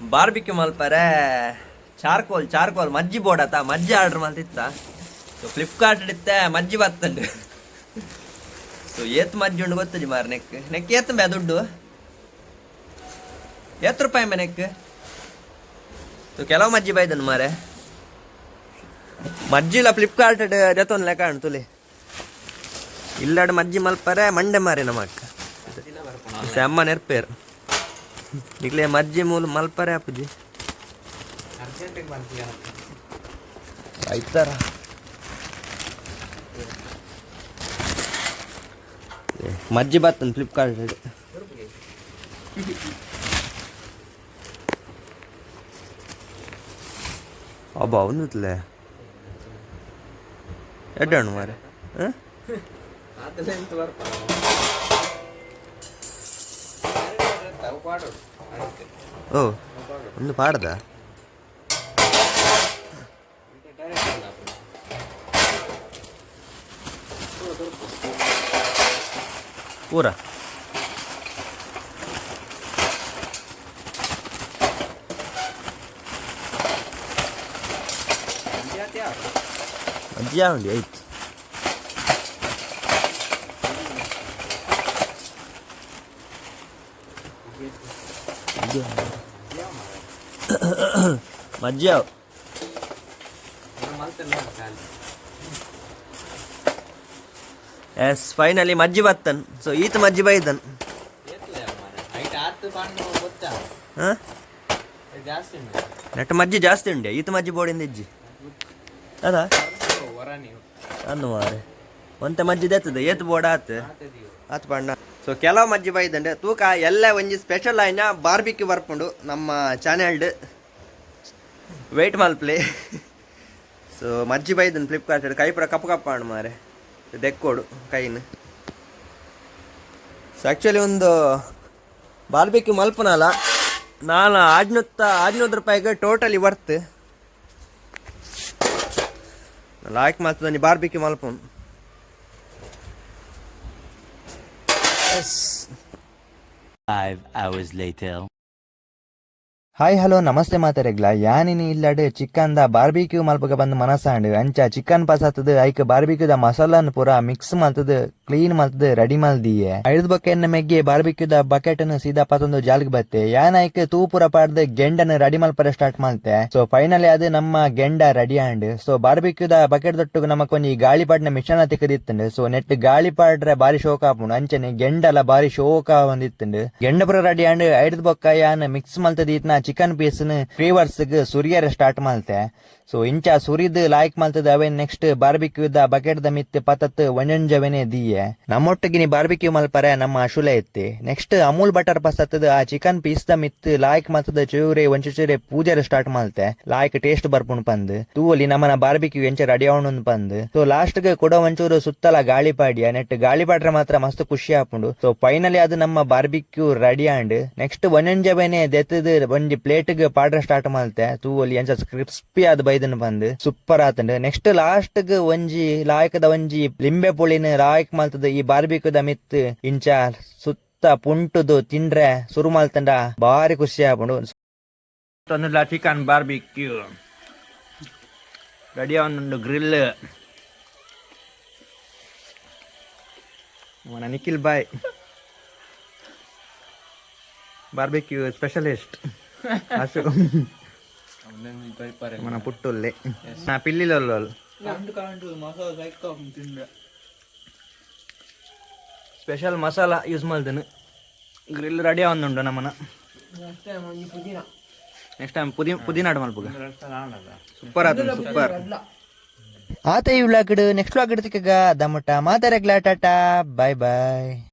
Barbecue ಮಲ್ಪರೆ charcoal charcoal ಮಜ್ಜಿ board ಆತ ಮಜ್ಜಿ ಆರ್ಡರ್ ಮಾಡ್ತಿತ್ತ ಸೊ ಫ್ಲಿಪ್ಕಾರ್ಟ್ ಇತ್ತೆ ಮಜ್ಜಿ ಬತ್ತಂಡು ಸೊ ಏತ್ ಮಜ್ಜಿ ಉಂಡು ಗೊತ್ತಜಿ ಮಾರ ನೆಕ್ ನೆಕ್ ಏತ್ ದುಡ್ಡು ಎತ್ತು ರೂಪಾಯಿ ಮೆ ನೆಕ್ ಸೊ ಕೆಲವು ಮಜ್ಜಿ ಬೈದನು ಮಾರೆ ಮಜ್ಜಿಲ ಫ್ಲಿಪ್ಕಾರ್ಟ್ ಜೊತೊಂದು ಲೆಕ್ಕ ಕಾಣ್ ತುಲಿ. ಇಲ್ಲಾಡು ಮಜ್ಜಿ ಮಲ್ಪರೆ ಮಂಡೆ ಮಾರಿ ನಮ್ಮ ಅಕ್ಕ. ಅಮ್ಮ ನೆರ್ಪೇರು. ಈಗಲೇ ಮಜ್ಜಿ ಮೂಲ ಮಲ್ಪರೆ ಅಪ್ಪುಜಿ ಆಯ್ತಾರ ಏ, ಮಜ್ಜಿ ಬರ್ತನ್ ಫ್ಲಿಪ್ಕಾರ್ಟ್ ಅಬ್ಬ ಅವನಿತ್ಲೆ ಎಡ್ಡಣ್ಣು ಮಾರೆ ಹಾಂ ಓ ಒಂದು ಪಾಡ್ದ ಪೂರ ಅಜ್ಜಿ ಉಂಡಿ ಆಯ್ತು ಮಜ್ಜಿ ಎಸ್ ಫೈನಲಿ ಮಜ್ಜಿ ಬತ್ತನ್ ಸೊ ಈತ ಮಜ್ಜಿ ಬೈದನ್ ನೆಟ್ಟ ನೆಟ್ ಮಜ್ಜಿ ಜಾಸ್ತಿ ಉಂಡೆ ಈತ ಮಜ್ಜಿ ಬೋಡಿಂದ ಇಜ್ಜಿ. ಅದ? ಅನ್ನು ಮಾರೆ ಒಂತೆ ಮಜ್ಜಿದ ಏತ್ ಬೋಡ ಆತ್? ಆತ್ ಪಂಡ ಸೊ ಕೆಲವು ಮಜ್ಜಿ ಬೈದಂಡೆ, ತೂಕ ಎಲ್ಲ ಒಂಜಿ ಸ್ಪೆಷಲ್ ಆಯ್ನ ಬಾರ್ಬಿಕ್ಯೂ ಬರ್ಪುಂಡು ನಮ್ಮ ಚಾನೆಲ್ಡ್ ವೆಯ್ಟ್ ಮಲ್ಪ್ಲಿ ಸೊ ಮಜ್ಜಿ ಬೈದನ್ ಫ್ಲಿಪ್ಕಾರ್ಟ್ ಕೈ ಪುರ ಕಪ್ಪು ಕಪ್ಪ ಅಣ್ಣ ಮಾರೆ. ದೆಕ್ಕೋಡು, ಕೈನ. ಸೊ ಆ್ಯಕ್ಚುಲಿ ಒಂದು ಬಾರ್ಬಿಕ್ಯೂ ಮಲ್ಪನಲ್ಲ, ನಾನು ಆಡ್ನೂತ್ತ ಆಡ್ನೂರು ರೂಪಾಯಿಗೆ ಟೋಟಲಿ ವರ್ತ್ ಲಾಯ್ಕ್ ನೀ ಬಾರ್ಬಿಕ್ಯೂ ಮಲ್ಪನ್. Five hours later hi hello namaste ಮಾತಾರೆಗ್ಲ ಯಾನಿನಿ ಇಲ್ಲಡ್ ಚಿಕನ್ದ ಬಾರ್ಬಿಕ್ಯೂ ಮಲ್ಪಗ ಬಂದು ಮನಸ್ಸಾಂಡು ಅಂಚ ಚಿಕನ್ ಪಸಾತದ ಐಕ್ ದ ಮಸಾಲಾನ್ ಪೂರ ಮಿಕ್ಸ್ ಮಲ್ತದ ಕ್ಲೀನ್ ಮಲ್ತದ ರೆಡಿ ಮಲ್ದಿಯೆ ಐದ್ ಬಕೆಟ್ ಮೆಗ್ಗೆ ಬಾರ್ಬಿಕ್ಯೂದ ಬಕೆಟ್ ಅನ್ನು ಸೀದಾ ಪತ್ತೊಂದು ಜಾಲ್ಗ್ ಬತ್ತೆ. ಯಾನಾಯ್ಕ ಐಕ್ ತೂ ಪೂರ ಪಾಡ್ದ ಗೆಂಡನ ರೆಡಿ ಮಲ್ಪರ ಸ್ಟಾರ್ಟ್ ಮಲ್ತೆ ಸೊ ಫೈನಲಿ ಅದು ನಮ್ಮ ಗೆಂಡ ರೆಡಿ ಆಂಡ್ ಸೊ ಬಾರ್ಬಿಕ್ಯೂದ ಬಕೆಟ್ ದೊಟ್ಟು ನಮಕ್ ಒಂಜಿ ಗಾಳಿಪಾಡ್ನ ಮಿಶ್ರಣ ತಿಕ್ಕದಿತ್ತಂಡ್ ಸೊ ನೆಟ್ ಗಾಳಿಪಾಡ್ರೆ ಬಾರಿ ಶೋಕ ಆಪುಂಡು. ಅಂಚನೆ ಗೆಂಡಲ ಬಾರಿ ಶೋಕ ಒಂದಿತ್ತಂಡ್. ಗೆಂಡ ಪುರ ರೆಡಿ ಆಂಡ್ ಐದ್ ಬೊಕ್ಕ ಯಾನ್ ಮಿಕ್ಸ್ ಮಲ್ತದ ಇತ್ನ ಚಿಕನ್ ಪೀಸ್ ಫ್ಲೇವರ್ಸ್ ಸುರಿಯರ ಸ್ಟಾರ್ಟ್ ಮಲ್ತೆ. ಸೊ ಇಂಚ ಸುರಿದ್ ಲಾಯ್ಕ್ ಮಲ್ತದ ಅವೇ ನೆಕ್ಸ್ಟ್ ಬಾರ್ಬಿಕ್ಯೂದ ಬಕೆಟ್ ದ ಮಿತ್ ಪತತ್ ಒಂಜಂಜವೇನೆ ದಿಯೆ. ನಮ್ಮೊಟ್ಟಿಗೆ. ಬಾರ್ಬಿಕ್ಯೂ ಮಲ್ಪರೆ, ನಮ್ಮ ಅಶುಲೆ ಇತ್ತೆ ನೆಕ್ಸ್ಟ್ ಅಮೂಲ್ ಬಟರ್ ಪಸತ್ತದ ಆ ಚಿಕನ್ ಪೀಸ್ ದ ಮಿತ್ ಲಾಯ್ಕ್ ಮತ್ತದ ಚೂರೆ, ಒಂಚೂರೆ ಪೂಜೆ ಸ್ಟಾರ್ಟ್ ಮಾಡ್ತೆ. ಲಾಯ್ಕ್ ಟೇಸ್ಟ್ ಬರ್ಪುಣ್ ಪಂದ್. ತೂವಲಿ ನಮ್ಮನ ಬಾರ್ಬಿಕ್ಯೂ ಎಂಚ ರೆಡಿ ಅವಣನ್ ಪಂದ್. ಸೊ ಲಾಸ್ಟ್ಗೆ ಕೊಡ ಒಂಚೂರು ಸುತ್ತಲ ಗಾಳಿ ಪಾಡಿಯ. ನೆಟ್ ಗಾಳಿಪಾಡ್ರೆ ಮಾತ್ರ ಮಸ್ತ್ ಖುಷಿ ಆಪುಂಡು. ಸೊ ಫೈನಲಿ ಅದು ನಮ್ಮ ಬಾರ್ಬಿಕ್ಯೂ ರೆಡಿ ಆಂಡ್ ನೆಕ್ಸ್ಟ್ ಒಂಜೊಂಜವೆನೆ ದೆತ್ತದ ಒಂಜಿ ಪ್ಲೇಟ್ಗೆ ಪಾಡ್ರೆ ಸ್ಟಾರ್ಟ್ ಮಾಡ್ತೆ. ತೂವಲಿ ಎಂಚ ಕ್ರಿಸ್ಪಿ ಆದ ಬೈದನ್ ಪಂದ್. ಸೂಪರ್ ಆತಂಡ್. ನೆಕ್ಸ್ಟ್ ಲಾಸ್ಟ್ಗೆ ಒಂಜಿ ಲಾಯಕದ ಒಂಜಿ ಲಿಂಬೆ ಪುಳಿನ ಲಾಯಕ್ ಮಲ್ತದ ಈ ಬಾರ್ಬಿಕ್ಯೂದ ಮಿತ್ ಇಂಚ ಸುತ್ತ ಪುಂಟುದು ತಿಂಡ್ರೆ ಸುರು ಮಲ್ತಂಡ ಬಾರಿ ಖುಷಿ ಆಪುಂಡು ತೊಂದಿಲ್ಲ ಚಿಕನ್ ಬಾರ್ಬಿಕ್ಯೂ ರೆಡಿ ಅವನೊಂದು ಗ್ರಿಲ್ మన Nikhil bye barbecue specialist Ashu మన పుట్టుల్లి నా పిల్లిలో ಸ್ಪೆಷಲ್ ಮಸಾಲ ಯೂಸ್ ಮಾಡ್ದೇನೆ? ಗ್ರಿಲ್ ರೆಡಿ ಆವೊಂದುಂಡು ನಮ್ಮನ್ನ. ನೆಕ್ಸ್ಟ್ ಟೈಮ್ ಪುದಿ ಪುದೀನ ಆಡ್ ಮಲ್ಪುಗ ಸೂಪರ್ ಆತ ಸೂಪರ್ ಆತ ಈ ವ್ಲಾಗ್ ನೆಕ್ಸ್ಟ್ ವ್ಲಾಗ್ ಇಡ್ತಿಕ್ಕ ದಮ್ಮಟ ಮಾತಾರಗ್ಲ ಟಾಟಾ. Bye bye